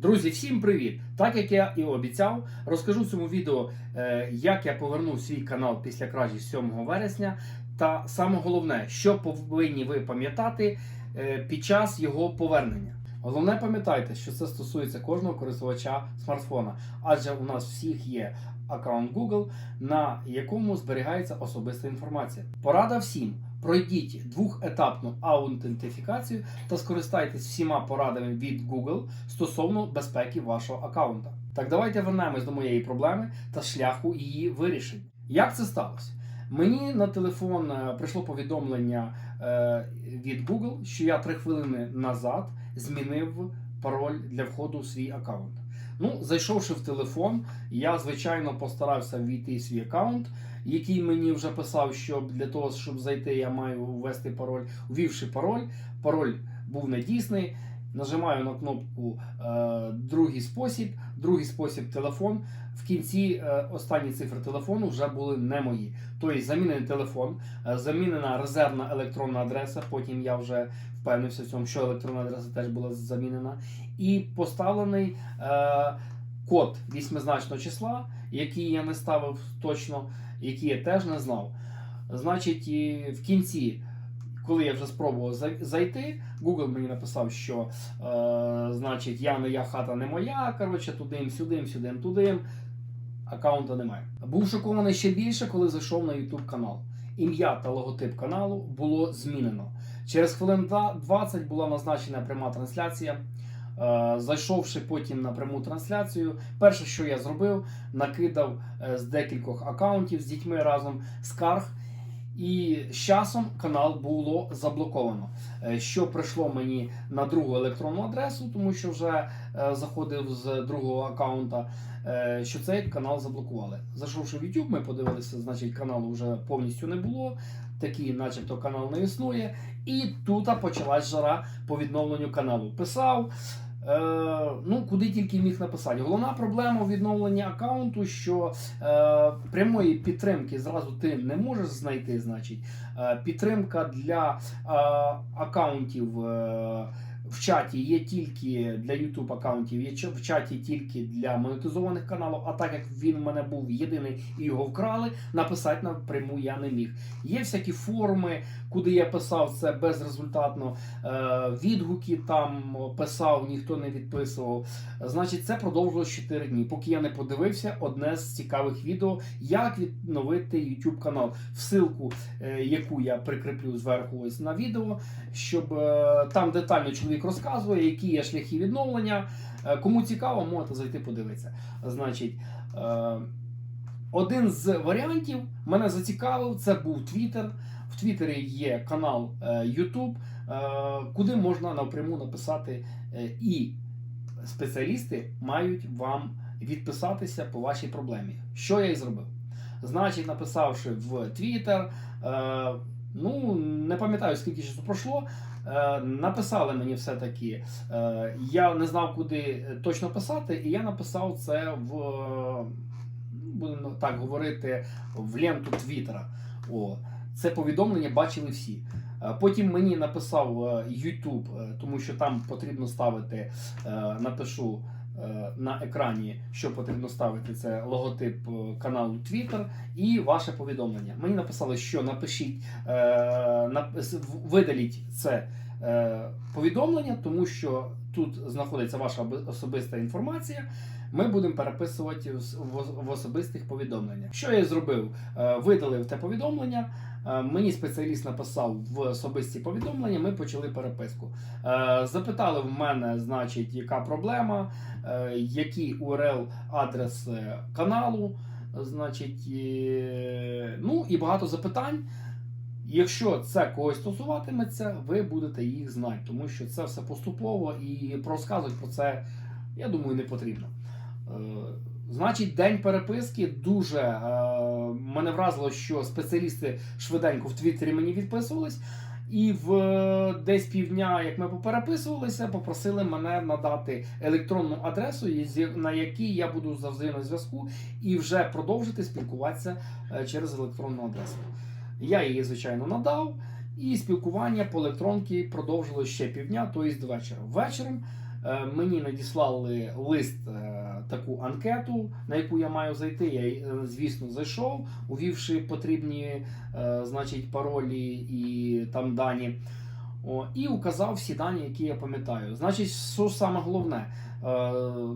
Друзі, всім привіт! Так як я і обіцяв, розкажу в цьому відео, е, як я повернув свій канал після кражі 7 вересня. Та саме головне, що повинні ви пам'ятати е, під час його повернення. Головне пам'ятайте, що це стосується кожного користувача смартфона, адже у нас всіх є аккаунт Google, на якому зберігається особиста інформація. Порада всім. Пройдіть двохетапну аутентифікацію та скористайтесь всіма порадами від Google стосовно безпеки вашого аккаунта. Так давайте вернемось до моєї проблеми та шляху її вирішення. Як це сталося? Мені на телефон е, прийшло повідомлення е, від Google, що я три хвилини назад змінив пароль для входу в свій аккаунт. Ну, зайшовши в телефон, я звичайно постарався ввійти свій аккаунт, який мені вже писав, що для того, щоб зайти, я маю ввести пароль. Ввівши пароль, пароль був недійсний. Нажимаю на кнопку е, Другий спосіб, другий спосіб телефон. В кінці е, останні цифри телефону вже були не мої. Тобто замінений телефон, е, замінена резервна електронна адреса. Потім я вже впевнився в цьому, що електронна адреса теж була замінена. І поставлений е, код вісьмизначного числа, який я не ставив точно, який я теж не знав. Значить, в кінці, коли я вже спробував зайти, Google мені написав, що е, значить, я не я, хата не моя. Коротше, тудим, сюдим, сюдим, тудим. Аккаунта немає. Був шокований ще більше, коли зайшов на YouTube канал. Ім'я та логотип каналу було змінено. Через хвилин да- 20 була назначена пряма трансляція. Е, Зайшовши потім на пряму трансляцію, перше, що я зробив, накидав е, з декількох акаунтів з дітьми разом скарг. І з часом канал було заблоковано, е, що прийшло мені на другу електронну адресу, тому що вже е, заходив з другого акаунта, е, що цей канал заблокували. Зайшовши в YouTube, ми подивилися, значить, каналу вже повністю не було. Такий, начебто, канал не існує. І тут почалась жара по відновленню каналу. Писав. Е, ну, куди тільки міг написати. Головна проблема у відновленні аккаунту, що е, прямої підтримки зразу ти не можеш знайти. Значить, е, підтримка для е, аккаунтів е, в чаті є тільки для YouTube аккаунтів, є в чаті тільки для монетизованих каналів. А так як він в мене був єдиний і його вкрали, написати напряму я не міг. Є всякі форуми, куди я писав це безрезультатно. Е, відгуки там писав, ніхто не відписував. Значить, це продовжилось 4 дні, поки я не подивився одне з цікавих відео, як відновити YouTube канал. Всилку, е, яку я прикріплю зверху ось на відео, щоб е, там детально чоловік розказує, які є шляхи відновлення. Е, Кому цікаво, можете зайти подивитися. Значить. е, один з варіантів мене зацікавив, це був Twitter. В Твіттері є канал YouTube, е, куди можна напряму написати, і спеціалісти мають вам відписатися по вашій проблемі. Що я і зробив? Значить, написавши в е, ну не пам'ятаю скільки часу пройшло. Е, Написали мені все-таки, е, я не знав, куди точно писати, і я написав це в будемо так говорити, в ленту Твіттера. О, це повідомлення бачили всі. Е, Потім мені написав е, YouTube, е, тому що там потрібно ставити, е, напишу е, на екрані, що потрібно ставити. Це логотип е, каналу Twitter і ваше повідомлення. Мені написали, що напишіть, е, видаліть це е, повідомлення, тому що тут знаходиться ваша особиста інформація. Ми будемо переписувати в, особистих повідомленнях. Що я зробив? Е, Видалив те повідомлення. Е, Мені спеціаліст написав в особисті повідомлення. Ми почали переписку. Е, Запитали в мене, значить, яка проблема, е, який URL адрес каналу. Значить, ну і багато запитань. Якщо це когось стосуватиметься, ви будете їх знати, тому що це все поступово і розказувати про це, я думаю, не потрібно. Значить, день переписки дуже е, мене вразило, що спеціалісти швиденько в Твіттері мені відписувались. І в е, десь півдня, як ми попереписувалися, попросили мене надати електронну адресу, на якій я буду завжди на зв'язку, і вже продовжити спілкуватися е, через електронну адресу. Я її, звичайно, надав, і спілкування по електронці продовжилось ще півдня, тобто до вечора. Вечором Мені надіслали лист, е, таку анкету, на яку я маю зайти. Я, е, звісно, зайшов, увівши потрібні е, значить, паролі і там дані. О, і указав всі дані, які я пам'ятаю. Значить, що саме головне, е,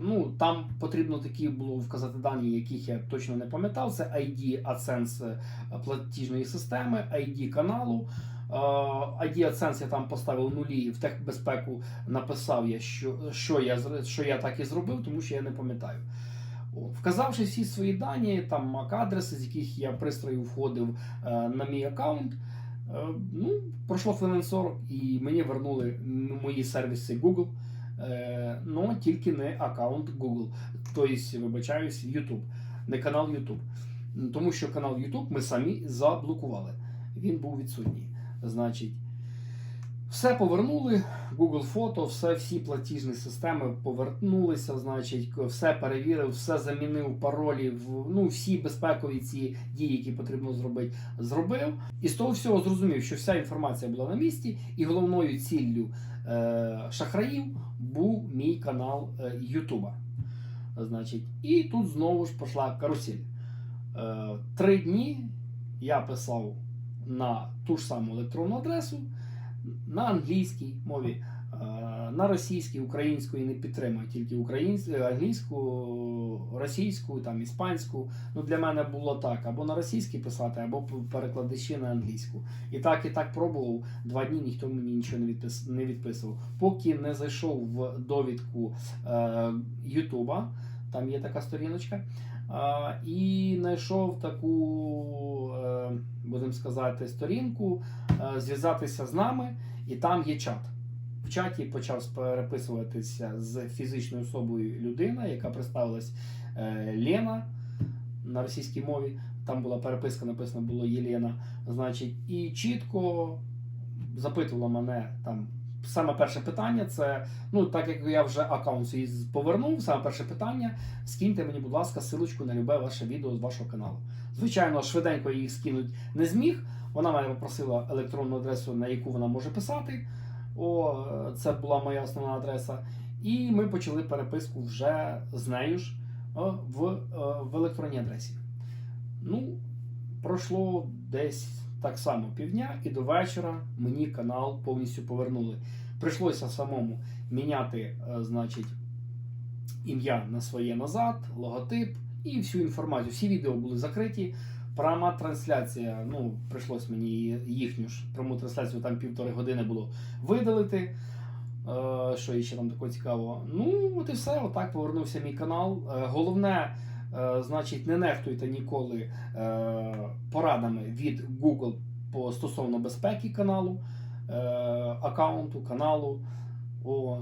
ну там потрібно такі було вказати дані, яких я точно не пам'ятав. Це ID AdSense е, платіжної системи, ID каналу. Е, AdSense я там поставив нулі в техбезпеку. Написав я, що, що я що я так і зробив, тому що я не пам'ятаю. Вказавши всі свої дані, там MAC-адреси, з яких я пристрою входив е, на мій аккаунт. Е, Ну, пройшло хвилин 40 і мені вернули мої сервіси Google, е, ну тільки не аккаунт Google, тобто, вибачаюсь, YouTube, не канал YouTube. Тому що канал YouTube ми самі заблокували. Він був відсутній. Значить, все повернули, Google фото, все, всі платіжні системи повернулися, значить, все перевірив, все замінив паролі, ну, всі безпекові ці дії, які потрібно зробити, зробив. І з того всього зрозумів, що вся інформація була на місці, і головною ціллю е, шахраїв був мій канал е, Ютуба. Значить, і тут знову ж пішла карусель. Е, три дні я писав на ту ж саму електронну адресу на англійській мові, е, на російській, української не підтримую, тільки українську, англійську, російську, там іспанську. Ну для мене було так: або на російській писати, або перекладачі на англійську. І так, і так пробував. Два дні ніхто мені нічого не відписував. Поки не зайшов в довідку е, Ютуба, там є така сторіночка. І знайшов таку, е, будемо сказати, сторінку, е, зв'язатися з нами, і там є чат. В чаті почав переписуватися з фізичною особою людина, яка представилась е, Лена на російській мові. Там була переписка, написано було Єлена. Значить, і чітко запитувала мене там. Саме перше питання це, ну так як я вже аккаунт свій повернув, саме перше питання скиньте мені, будь ласка, силочку на любе ваше відео з вашого каналу. Звичайно, швиденько їх скинуть не зміг. Вона мене попросила електронну адресу, на яку вона може писати. О, це була моя основна адреса. І ми почали переписку вже з нею ж в, е, в електронній адресі. Ну, пройшло десь так само півдня, і до вечора мені канал повністю повернули. Прийшлося самому міняти, е, значить, ім'я на своє назад, логотип і всю інформацію. Всі відео були закриті. Пряма трансляція, ну, прийшлось мені їхню ж пряму трансляцію, там півтори години було видалити. Е, що ще там такого цікавого? Ну, от і все, отак повернувся мій канал. Е, головне, значить, не нехтуйте ніколи е, порадами від Google по стосовно безпеки каналу, е, аккаунту, каналу. О,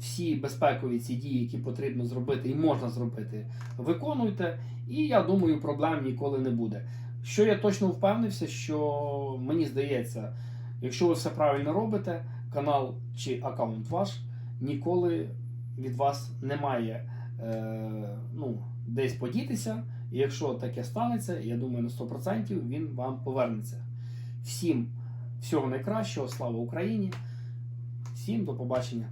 всі безпекові ці дії, які потрібно зробити і можна зробити, виконуйте. І я думаю, проблем ніколи не буде. Що я точно впевнився, що мені здається, якщо ви все правильно робите, канал чи аккаунт ваш ніколи від вас не має е, ну, десь подітися. І якщо таке станеться, я думаю, на 100% він вам повернеться. Всім всього найкращого, слава Україні! Всім до побачення!